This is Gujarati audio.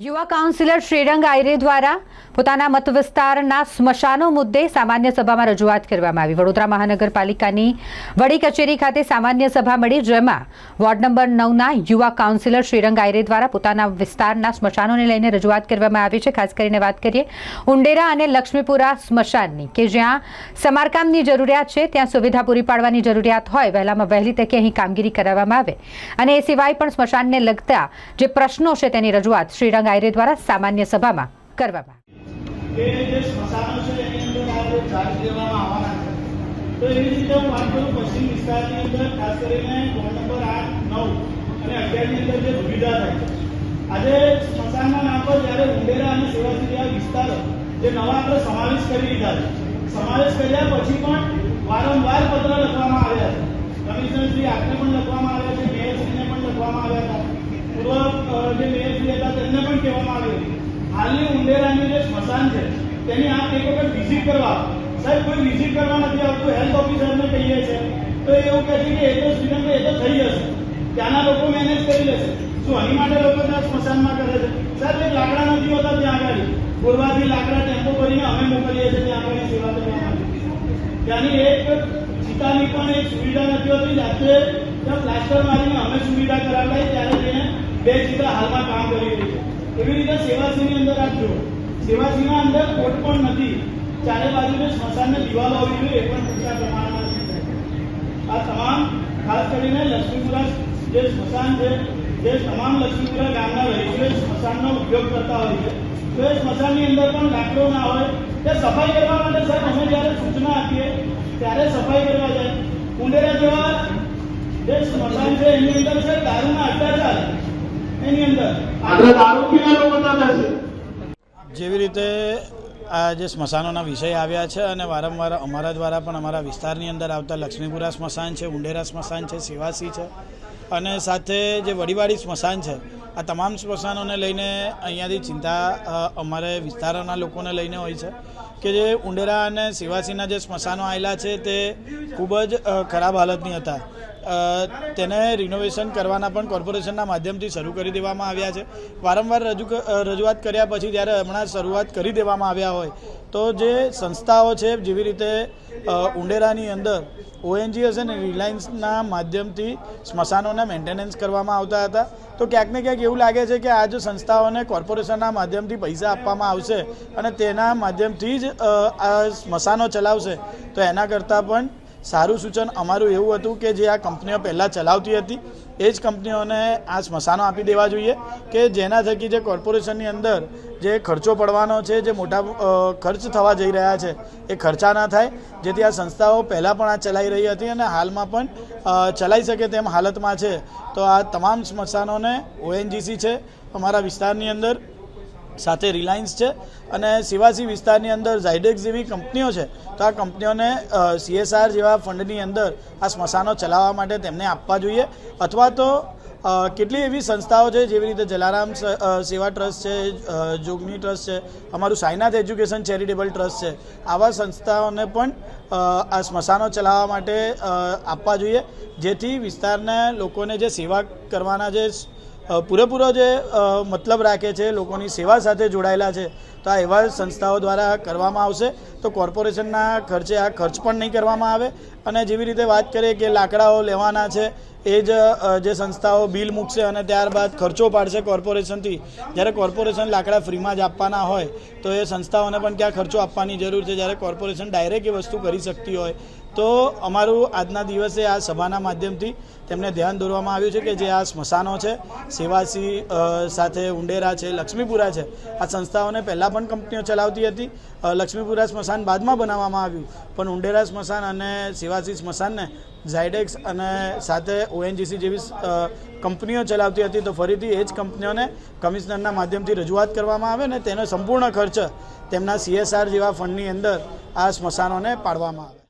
યુવા કાઉન્સિલર શ્રીરંગ આયરે દ્વારા પોતાના મત વિસ્તારના સ્મશાનો મુદ્દે સામાન્ય સભામાં રજૂઆત કરવામાં આવી. વડોદરા મહાનગરપાલિકાની વડી કચેરી ખાતે સામાન્ય સભા મળી, જેમાં વોર્ડ નંબર નવના યુવા કાઉન્સિલર શ્રીરંગ આયરે દ્વારા પોતાના વિસ્તારના સ્મશાનોને લઈને રજૂઆત કરવામાં આવી છે. ખાસ કરીને વાત કરીએ ઉંડેરા અને લક્ષ્મીપુરા સ્મશાનની, કે જ્યાં સમારકામની જરૂરિયાત છે, ત્યાં સુવિધા પૂરી પાડવાની જરૂરિયાત હોય, વહેલામાં વહેલી તકે અહીં કામગીરી કરાવવામાં આવે. અને એ સિવાય પણ સ્મશાનને લગતા જે પ્રશ્નો છે તેની રજૂઆત શ્રીરંગ આયરે દ્વારા સામાન્ય સભામાં કરવામાં આજે સ્મશાનના નામ પર જ્યારે અને સેવાસી જેવા વિસ્તારો જે નવા આપણે સમાવેશ કરી દીધા છે. સમાવેશ કર્યા પછી પણ વારંવાર પત્ર લખવામાં આવ્યા છે. કમિશનરશ્રી આપને પણ લખવામાં આવ્યા છે, મેયરશ્રીને પણ લખવામાં આવ્યા હતા. પૂર્વ જે મેયરશ્રી હતા તેમને પણ કહેવામાં આવ્યું. હાલની ઉંડેરાની જે સ્મશાન છે, તેની આપ એક વખત વિઝિટ કરવા. સાહેબ, કોઈ વિઝિટ કરવા નથી આવતું હેલ્થ ઓફિસરને કહીએ છે. તો એવું કહે છે કે એ તો સ્ટુડન્ટ એ તો થઈ જશે ત્યાંના લોકો મેનેજ કરી લેશે. શું અહીં માટે લોકો ત્યાં સ્મશાનમાં કરે છે? સાહેબ, એક લાકડા નથી હોતા ત્યાં આગળ. ગોરવાથી લાકડા ટેમ્પો કરીને અમે મોકલીએ છીએ ત્યાં આગળ સેવા કરવા માટે. ત્યાંની એક ચિતાની પણ એક સુવિધા નથી હોતી. જાતે પ્લાસ્ટર મારીને અમે સુવિધા કરાવડાવી ત્યારે તેને બે ચિતા હાલમાં કામ કરી રહી એવી રીતે સેવાસીની અંદર આપ જુઓ સેવાસીના અંદર કોટ પણ નથી. ચારે બાજુને સ્મશાનને દિવાલો હોવી જોઈએ એ પણ ખાસ કરીને લક્ષ્મીપુરા જે સ્મશાન છે, જે તમામ લક્ષ્મીપુરા ગામના રહીશોએ સ્મશાનનો ઉપયોગ કરતા હોય છે. તો એ સ્મશાનની અંદર પણ લાકડો ના હોય તે સફાઈ કરવા માટે સાહેબ અમે જ્યારે સૂચના આપીએ, ત્યારે સફાઈ કરવા જાય. ઉંડેરા જેવા જે સ્મશાન છે એની અંદર છે દારૂના અડ્ડા ચાલે એની અંદર. આપણે દારૂ પીને લોકો ત્યાં બેસે. જેવી રીતે આ જે સ્મશાનોના વિષય આવ્યા છે અને વારંવાર અમારા દ્વારા પણ અમારા વિસ્તારની અંદર આવતા લક્ષ્મીપુરા સ્મશાન છે ઉંડેરા સ્મશાન છે સેવાસી છે અને સાથે જે વડીવાડી સ્મશાન છે આ તમામ સ્મશાનોને લઈને અહીંયાથી ચિંતા અમારે વિસ્તારોના લોકોને લઈને હોય છે કે જે ઉંડેરા અને સિવાસીના જે સ્મશાનો આવેલા છે તે ખૂબ જ ખરાબ હાલતની હતા. તેને રિનોવેશન કરવાના પણ કોર્પોરેશનના માધ્યમથી શરૂ કરી દેવામાં આવ્યા છે. વારંવાર રજૂ રજૂઆત કર્યા પછી જ્યારે હમણાં શરૂઆત કરી દેવામાં આવ્યા હોય, તો જે સંસ્થાઓ છે જેવી રીતે ઉંડેરાની અંદર ઓએનજીએસ અને રિલાયન્સના માધ્યમથી સ્મશાનોને મેન્ટેનન્સ કરવામાં આવતા હતા, તો ક્યાંક ને ક્યાંક એવું લાગે છે કે આ જો સંસ્થાઓને કોર્પોરેશનના માધ્યમથી પૈસા આપવામાં આવશે અને તેના માધ્યમથી જ આ સ્મશાનો ચલાવશે, તો એના કરતાં પણ સારું સૂચન અમારું એવું હતું કે જે આ કંપનીઓ પહેલાં ચલાવતી હતી એ જ કંપનીઓને આ સ્મશાનો આપી દેવા જોઈએ કે જેના થકી જે કોર્પોરેશનની અંદર જે ખર્ચો પડવાનો છે, જે મોટા ખર્ચ થવા જઈ રહ્યા છે, એ ખર્ચા ના થાય. જેથી આ સંસ્થાઓ પહેલાં પણ આ ચલાવી રહી હતી અને હાલમાં પણ ચલાવી શકે તેમ હાલતમાં છે. તો આ તમામ સ્મશાનોને ઓએનજીસી છે. અમારા વિસ્તારની અંદર સાથે રિલાયન્સ છે અને સિવાસી વિસ્તારની અંદર ઝાયડેક્સ જેવી કંપનીઓ છે, તો આ કંપનીઓને સીએસઆર જેવા ફંડની અંદર આ સ્મશાનો ચલાવવા માટે તેમને આપવા જોઈએ. અથવા તો કેટલી એવી સંસ્થાઓ છે જેવી રીતે જલારામ સેવા ટ્રસ્ટ છે જોગની ટ્રસ્ટ છે, અમારું સાઈનાથ એજ્યુકેશન ચેરિટેબલ ટ્રસ્ટ છે, આવા સંસ્થાઓને પણ આ સ્મશાનો ચલાવવા માટે આપવા જોઈએ. જેથી વિસ્તારના લોકોને જે સેવા કરવાના જે પૂરેપૂરો જે મતલબ રાખે છે, લોકોની સેવા સાથે જોડાયેલા છે, તો આ એવા સંસ્થાઓ દ્વારા કરવામાં આવશે. તો કોર્પોરેશનના ખર્ચે આ ખર્ચ પણ નહીં કરવામાં આવે. અને જેવી રીતે વાત કરીએ કે લાકડાઓ લેવાના છે એ જ જે સંસ્થાઓ બિલ મૂકશે અને ત્યારબાદ ખર્ચો પાડશે કોર્પોરેશનથી. જ્યારે કોર્પોરેશન લાકડા ફ્રીમાં જ આપવાના હોય, તો એ સંસ્થાઓને પણ ક્યાં ખર્ચો આપવાની જરૂર છે. જ્યારે કોર્પોરેશન ડાયરેક્ટ એ વસ્તુ કરી શકતી હોય, તો અમારું આજના દિવસે આ સભાના માધ્યમથી તેમને ધ્યાન દોરવામાં આવ્યું છે કે જે આ સ્મશાનો છે, સેવાસી સાથે ઉંડેરા છે, લક્ષ્મીપુરા છે, આ સંસ્થાઓને પહેલાં પણ કંપનીઓ ચલાવતી હતી. લક્ષ્મીપુરા સ્મશાન બાદમાં બનાવવામાં આવ્યું. પણ ઉંડેરા સ્મશાન અને સેવાસી સ્મશાનને ઝાયડેક્સ અને સાથે ઓએનજીસી જેવી કંપનીઓ ચલાવતી હતી, તો ફરીથી એ જ કંપનીઓને કમિશનરના માધ્યમથી રજૂઆત કરવામાં આવે ને તેનો સંપૂર્ણ ખર્ચ તેમના સીએસઆર જેવા ફંડની અંદર આ સ્મશાનોને પાડવામાં આવે.